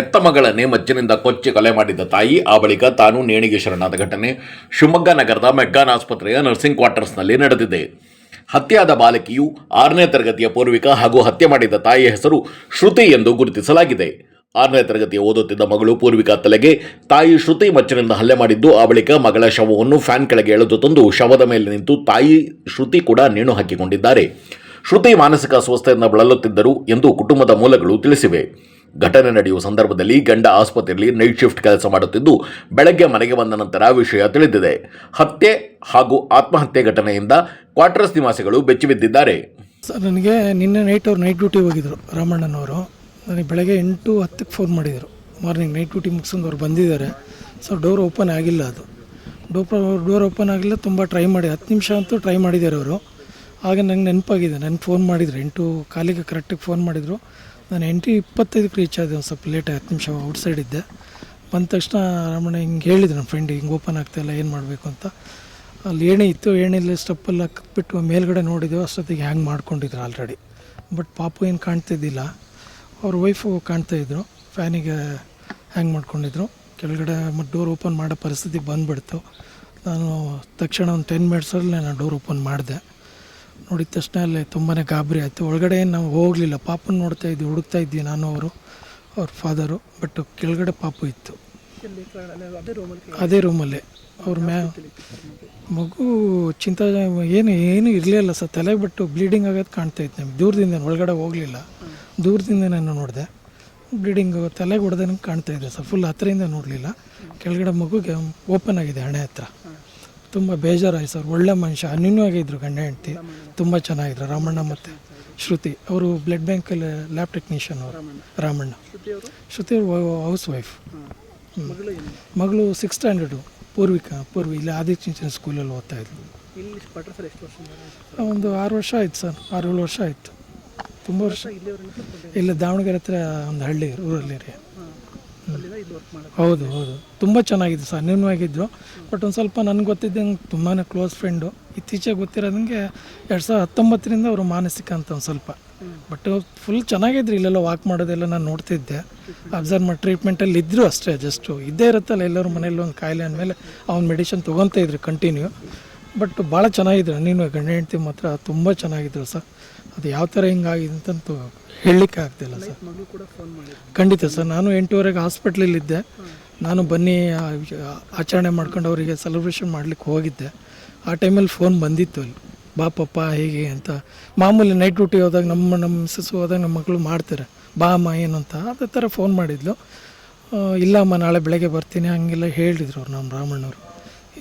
ಹೆತ್ತ ಮಗಳನ್ನೇ ಮಜ್ಜಿನಿಂದ ಕೊಚ್ಚಿ ಕೊಲೆ ಮಾಡಿದ್ದ ತಾಯಿ, ಆ ಬಳಿಕ ತಾನು ನೇಣಿಗೆ ಶರಣಾದ ಘಟನೆ ಶಿವಮೊಗ್ಗ ನಗರದ ಮೆಗ್ಗಾನ್ ಆಸ್ಪತ್ರೆಯ ನರ್ಸಿಂಗ್ ಕ್ವಾರ್ಟರ್ಸ್ನಲ್ಲಿ ನಡೆದಿದೆ. ಹತ್ಯಾದ ಬಾಲಕಿಯು ಆರನೇ ತರಗತಿಯ ಪೂರ್ವಿಕ ಹಾಗೂ ಹತ್ಯೆ ಮಾಡಿದ ತಾಯಿಯ ಹೆಸರು ಶ್ರುತಿ ಎಂದು ಗುರುತಿಸಲಾಗಿದೆ. ಆರನೇ ತರಗತಿಯ ಓದುತ್ತಿದ್ದ ಮಗಳು ಪೂರ್ವಿಕ ತಲೆಗೆ ತಾಯಿ ಶ್ರುತಿ ಮಚ್ಚಿನಿಂದ ಹಲ್ಲೆ ಮಾಡಿದ್ದು, ಆ ಬಳಿಕ ಮಗಳ ಶವವನ್ನು ಫ್ಯಾನ್ ಕೆಳಗೆ ಎಳೆದು ತಂದು ಶವದ ಮೇಲೆ ನಿಂತು ತಾಯಿ ಶ್ರುತಿ ಕೂಡ ನೇಣು ಹಾಕಿಕೊಂಡಿದ್ದಾರೆ. ಶ್ರುತಿ ಮಾನಸಿಕ ಸ್ವಸ್ಥೆಯಿಂದ ಬಳಲುತ್ತಿದ್ದರು ಎಂದು ಕುಟುಂಬದ ಮೂಲಗಳು ತಿಳಿಸಿವೆ. ಘಟನೆ ನಡೆಯುವ ಸಂದರ್ಭದಲ್ಲಿ ಗಂಡ ಆಸ್ಪತ್ರೆಯಲ್ಲಿ ನೈಟ್ ಶಿಫ್ಟ್ ಕೆಲಸ ಮಾಡುತ್ತಿದ್ದು, ಬೆಳಗ್ಗೆ ಮನೆಗೆ ಬಂದ ನಂತರ ವಿಷಯ ತಿಳಿದಿದೆ. ಹತ್ಯೆ ಹಾಗೂ ಆತ್ಮಹತ್ಯೆ ಘಟನೆಯಿಂದ ಕ್ವಾರ್ಟರ್ಸ್ ನಿವಾಸಿಗಳು ಬೆಚ್ಚಿಬಿದ್ದಿದ್ದಾರೆ ಸರ್, ನನಗೆ ನಿನ್ನೆ ನೈಟ್ ಅವ್ರು ನೈಟ್ ಡ್ಯೂಟಿ ಹೋಗಿದ್ರು, ರಾಮಣ್ಣನವರು. ನನಗೆ ಬೆಳಗ್ಗೆ ಎಂಟು ಹತ್ತಕ್ಕೆ ಫೋನ್ ಮಾಡಿದರು. ಮಾರ್ನಿಂಗ್ ನೈಟ್ ಡ್ಯೂಟಿ ಮುಗಿಸ್ಕೊಂಡು ಅವ್ರು ಬಂದಿದ್ದಾರೆ. ಸೊ ಡೋರ್ ಓಪನ್ ಆಗಿಲ್ಲ ಅದು. ಡೋರ್ ಡೋರ್ ಓಪನ್ ಆಗಿಲ್ಲ, ತುಂಬ ಟ್ರೈ ಮಾಡಿ, ಹತ್ತು ನಿಮಿಷ ಅಂತೂ ಟ್ರೈ ಮಾಡಿದ್ದಾರೆ ಅವರು. ಆಗ ನಂಗೆ ನೆನಪಾಗಿದೆ, ನನಗೆ ಫೋನ್ ಮಾಡಿದರು. ಎಂಟು, ಕಾಲಿಗೆ ಕರೆಕ್ಟಾಗಿ ಫೋನ್ ಮಾಡಿದರು. ನಾನು ಎಂಟು ಇಪ್ಪತ್ತೈದಕ್ಕೆ ರೀಚ್ ಆದೆ ಒಂದು ಸ್ವಲ್ಪ ಲೇಟ್ ಹತ್ತು ನಿಮಿಷ ಔಟ್ಸೈಡ್ ಇದ್ದೆ. ಬಂದ ತಕ್ಷಣ ರಮಣ ಹಿಂಗೆ ಹೇಳಿದ್ರು ನಮ್ಮ ಫ್ರೆಂಡ್ ಹಿಂಗೆ ಓಪನ್ ಆಗ್ತಾಯಿಲ್ಲ ಏನು ಮಾಡಬೇಕು ಅಂತ. ಅಲ್ಲಿ ಏಣಿ ಇತ್ತು ಏಣಿಲಿ ಸ್ಟೆಪ್ಪೆಲ್ಲ ಕಟ್ಬಿಟ್ಟು ಮೇಲ್ಗಡೆ ನೋಡಿದ್ದೆವು ಅಷ್ಟೊತ್ತಿಗೆ ಹ್ಯಾಂಗ್ ಮಾಡ್ಕೊಂಡಿದ್ರು ಆಲ್ರೆಡಿ ಬಟ್ ಪಾಪು ಏನು ಕಾಣ್ತಿದ್ದಿಲ್ಲ ಅವ್ರ ವೈಫು ಕಾಣ್ತಾಯಿದ್ರು ಫ್ಯಾನಿಗೆ ಹ್ಯಾಂಗ್ ಮಾಡ್ಕೊಂಡಿದ್ರು. ಕೆಳಗಡೆ ಮತ್ತು ಡೋರ್ ಓಪನ್ ಮಾಡೋ ಪರಿಸ್ಥಿತಿ ಬಂದುಬಿಡ್ತು. ನಾನು ತಕ್ಷಣ ಒಂದು ಟೆನ್ ಮಿನಿಟ್ಸಲ್ಲಿ ನಾನು ಡೋರ್ ಓಪನ್ ಮಾಡಿದೆ. ನೋಡಿದ ತಕ್ಷಣ ಅಲ್ಲೇ ತುಂಬಾ ಗಾಬರಿ ಆಯಿತು. ಒಳಗಡೆ ಏನು ನಾವು ಹೋಗಲಿಲ್ಲ. ಪಾಪನ ನೋಡ್ತಾ ಇದ್ವಿ, ಹುಡುಕ್ತಾ ಇದ್ವಿ ನಾನು, ಅವರು, ಅವ್ರ ಫಾದರು ಬಟ್ ಕೆಳಗಡೆ ಪಾಪು ಇತ್ತು. ಅದೇ ರೂಮಲ್ಲಿ ಅವ್ರ ಮ್ಯಾ ಮಗು ಚಿಂತ, ಏನು ಏನು ಇರಲಿಲ್ಲ ಸರ್. ತಲೆ ಬಿಟ್ಟು ಬ್ಲೀಡಿಂಗ್ ಆಗೋದು ಕಾಣ್ತಾ ಇತ್ತು ನಮ್ಗೆ. ದೂರದಿಂದ ಒಳಗಡೆ ಹೋಗಲಿಲ್ಲ. ದೂರದಿಂದ ನಾನು ನೋಡಿದೆ. ಬ್ಲೀಡಿಂಗ್ ತಲೆಗೆ ಹೊಡೆದಂಗೆ ಕಾಣ್ತಾ ಇದೆ ಸರ್. ಫುಲ್ ಹತ್ರದಿಂದ ನೋಡಲಿಲ್ಲ. ಕೆಳಗಡೆ ಮಗುಗೆ ಓಪನ್ ಆಗಿದೆ ಹಣೆ ಹತ್ರ. ತುಂಬ ಬೇಜಾರಾಯ್ತು ಸರ್. ಒಳ್ಳೆ ಮನುಷ್ಯ ಅನ್ಯೂನ್ಯವಾಗಿದ್ದರು ಗಂಡ ಹೆಂಡ್ತಿ. ತುಂಬ ಚೆನ್ನಾಗಿದ್ರು. ರಾಮಣ್ಣ ಮತ್ತು ಶ್ರುತಿ. ಅವರು ಬ್ಲಡ್ ಬ್ಯಾಂಕಲ್ಲಿ ಲ್ಯಾಬ್ ಟೆಕ್ನಿಷಿಯನ್ ಅವರು. ರಾಮಣ್ಣ. ಶ್ರುತಿ ಅವರು ಹೌಸ್ ವೈಫ್. ಮಗಳು ಸಿಕ್ಸ್ ಸ್ಟ್ಯಾಂಡರ್ಡು. ಪೂರ್ವಿಕ, ಪೂರ್ವಿ. ಇಲ್ಲಿ ಆದಿತ್ಯ ಸ್ಕೂಲಲ್ಲಿ ಓದ್ತಾ ವರ್ಷ ಒಂದು ಆರು ವರ್ಷ ಆಯ್ತು ಸರ್. ಆರು ಏಳು ವರ್ಷ ಆಯಿತು. ತುಂಬ ವರ್ಷ. ಇಲ್ಲ, ದಾವಣಗೆರೆ ಹತ್ರ ಒಂದು ಹಳ್ಳಿ ರೂರಲ್ ಏರಿಯಾ ಹೌದು ಹೌದು. ತುಂಬ ಚೆನ್ನಾಗಿದ್ದು ಸರ್ ಅನ್ಯೂನ್ಯವಾಗಿದ್ದರು ಬಟ್ ಒಂದು ಸ್ವಲ್ಪ ನನಗೆ ಗೊತ್ತಿದ್ದಂಗೆ ತುಂಬಾ ಕ್ಲೋಸ್ ಫ್ರೆಂಡು ಇತ್ತೀಚೆಗೆ ಗೊತ್ತಿರೋದಂಗೆ ಎರಡು ಸಾವಿರದ ಹತ್ತೊಂಬತ್ತರಿಂದ ಅವರು ಮಾನಸಿಕ ಅಂತ ಒಂದು ಸ್ವಲ್ಪ. ಬಟ್ ಫುಲ್ ಚೆನ್ನಾಗಿದ್ರು, ಇಲ್ಲೆಲ್ಲ ವಾಕ್ ಮಾಡೋದೆಲ್ಲ ನಾನು ನೋಡ್ತಿದ್ದೆ. ಅಬ್ಸರ್ವ್ ಮಾಡಿ ಟ್ರೀಟ್ಮೆಂಟಲ್ಲಿ ಇದ್ದರು ಅಷ್ಟೇ ಜಸ್ಟು ಇದ್ದೇ ಇರುತ್ತಲ್ಲ, ಎಲ್ಲರೂ ಮನೇಲಿ ಒಂದು ಕಾಯಿಲೆ ಅಂದಮೇಲೆ ಅವ್ನು ಮೆಡಿಷನ್ ತೊಗೊತಾ ಇದ್ರು ಕಂಟಿನ್ಯೂ ಬಟ್ ಭಾಳ ಚೆನ್ನಾಗಿದ್ರು, ನೀನು ಗಂಡ ಹೆಂಡ್ತಿ ಮಾತ್ರ ತುಂಬ ಚೆನ್ನಾಗಿದ್ರು ಸರ್. ಅದು ಯಾವ ಥರ ಹಿಂಗಾಗಿದೆ ಅಂತಂತೂ ಹೇಳಲಿಕ್ಕೆ ಆಗ್ತಿಲ್ಲ ಸರ್. ಖಂಡಿತ ಸರ್, ನಾನು ಎಂಟೂವರೆಗೆ ಹಾಸ್ಪಿಟ್ಲಲ್ಲಿದ್ದೆ. ನಾನು ಬನ್ನಿ ಆಚರಣೆ ಮಾಡ್ಕೊಂಡು ಅವರಿಗೆ ಸೆಲೆಬ್ರೇಷನ್ ಮಾಡ್ಲಿಕ್ಕೆ ಹೋಗಿದ್ದೆ. ಆ ಟೈಮಲ್ಲಿ ಫೋನ್ ಬಂದಿತ್ತು ಅಲ್ಲಿ. ಬಾ ಪಪ್ಪ, ಹೇಗೆ ಅಂತ. ಮಾಮೂಲಿ ನೈಟ್ ಡ್ಯೂಟಿ ಹೋದಾಗ ನಮ್ಮ ನಮ್ಮ ಮಿಸ್ಸಸ್ ಹೋದಾಗ ನಮ್ಮ ಮಕ್ಕಳು ಮಾಡ್ತಾರೆ. ಬಾ ಅಮ್ಮ, ಏನು ಅಂತ. ಅದೇ ಥರ ಫೋನ್ ಮಾಡಿದ್ಲು. ಇಲ್ಲ ಅಮ್ಮ, ನಾಳೆ ಬೆಳಗ್ಗೆ ಬರ್ತೀನಿ. ಹಂಗೆಲ್ಲ ಹೇಳಿದ್ರು ಅವ್ರು ನಮ್ಮ ರಾಮಣ್ಣವರು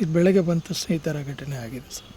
ಇದು ಬೆಳಗ್ಗೆ ಬಂದ ತಕ್ಷಣ ಈ ಥರ ಘಟನೆ ಆಗಿದೆ ಸರ್?